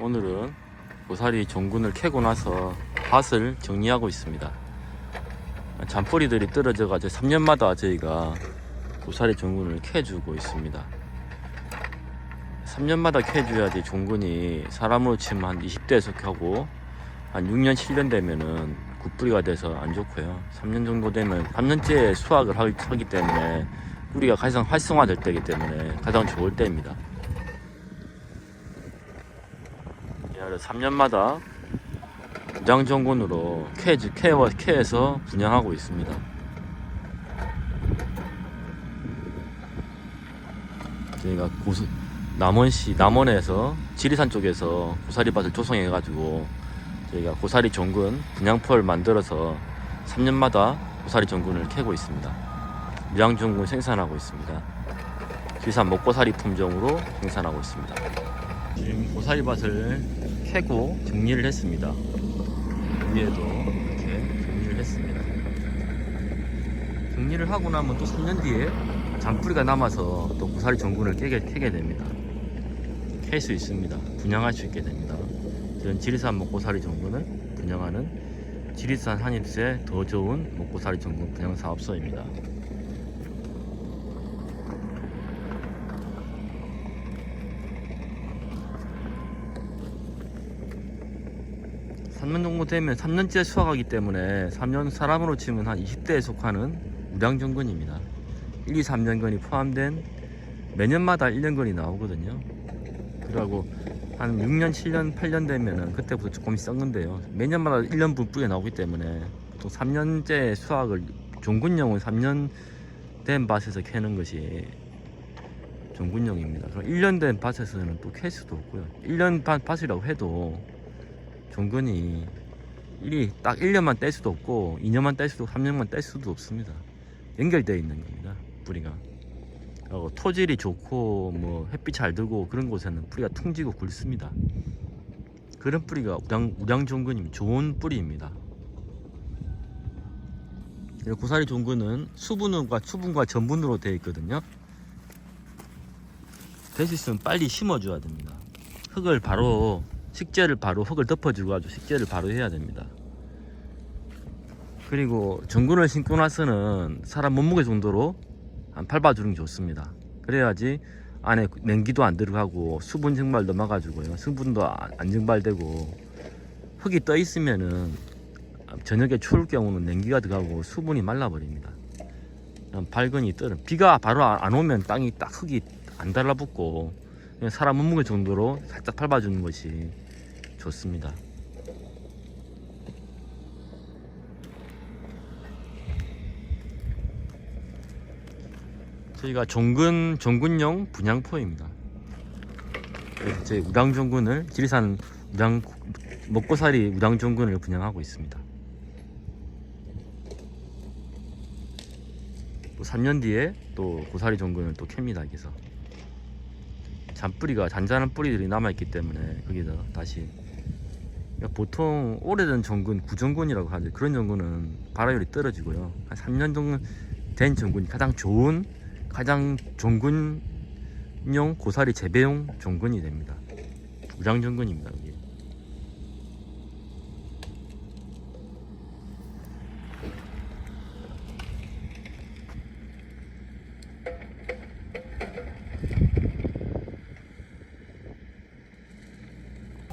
오늘은 고사리 종군을 캐고 나서 밭을 정리하고 있습니다. 잔뿌리들이 떨어져가지고 3년마다 저희가 고사리 종군을 캐주고 있습니다. 3년마다 캐줘야지 종군이 사람으로 치면 한 20대에 속하고 한 6년, 7년 되면은 굿뿌리가 돼서 안 좋고요. 3년 정도 되면 3년째 수확을 하- 하기 때문에 뿌리가 가장 활성화될 때이기 때문에 가장 좋을 때입니다. 예, 3년마다 무장정군으로 캐, 캐와 캐에서 분양하고 있습니다. 저희가 고수, 남원시 남원에서 지리산 쪽에서 고사리밭을 조성해가지고 저희가 고사리 정군 분양포를 만들어서 3년마다 고사리 정군을 캐고 있습니다. 무장정군 생산하고 있습니다. 지리산 먹고사리 품종으로 생산하고 있습니다. 지금 고사리밭을 캐고 정리를 했습니다. 위에도 이렇게 정리를 했습니다. 정리를 하고 나면 또 3년 뒤에 잔뿌리가 남아서 또 고사리 전군을 깨게, 캐게 됩니다. 캘 수 있습니다. 분양할 수 있게 됩니다. 저는 지리산 먹고사리 전군을 분양하는 지리산 한일세 더 좋은 먹고사리 전군 분양 사업소입니다. 삼년 정도 되면 3년째 수확하기 때문에 3년 사람으로 치면 한 20대에 속하는 우량정근입니다. 1, 2, 3년근이 포함된 매년마다 1년근이 나오거든요. 그리고 한 6년, 7년, 8년 되면은 그때부터 조금 썩는데요. 매년마다 1년 뿌에 나오기 때문에 보통 3년째 수확을 종군용은 3년 된 밭에서 캐는 것이 종군용입니다. 그럼 1년 된 밭에서는 또캘 수도 없고요. 1년 반 밭이라고 해도 종근이 1이 딱 1년만 뗄 수도 없고 2년만 뗄 수도 3년만 뗄 수도 없습니다. 연결되어 있는 겁니다. 뿌리가. 그리고 토질이 좋고 뭐 햇빛 잘 들고 그런 곳에는 뿌리가 퉁지고 굵습니다. 그런 뿌리가 우량 우량 종근이 좋은 뿌리입니다. 이 고사리 종근은 수분과 수분과 전분으로 되어 있거든요. 될 수 있으면 빨리 심어줘야 됩니다. 흙을 바로 식재를 바로 흙을 덮어주고 아주 식재를 바로 해야 됩니다. 그리고 전군을 신고 나서는 사람 몸무게 정도로 한 밟아주는 게 좋습니다. 그래야지 안에 냉기도 안 들어가고 수분 증발 넘어가지고요. 수분도 안안 증발되고 흙이 떠 있으면은 저녁에 추울 경우는 냉기가 들어가고 수분이 말라버립니다. 밝은이 떨어. 비가 바로 안- 안 오면 땅이 딱 흙이 안 달라붙고 사람 몸무게 정도로 살짝 밟아주는 것이 좋습니다. 저희가 종근 종군용 분양포입니다. 네, 저희 우량종군을 지리산 우량 먹고살이 우량종군을 분양하고 있습니다. 또 3년 뒤에 또 고사리 종군을 또 캡니다 여기서 잔뿌리가 잔잔한 뿌리들이 남아있기 때문에 거기서 다시 그러니까 보통 오래된 정군 구정군이라고 하죠 그런 정군은 발화율이 떨어지고요. 한 3년 정도 된 정군이 가장 좋은 가장 종군용 고사리 재배용 종군이 됩니다. 우량 정군입니다 여기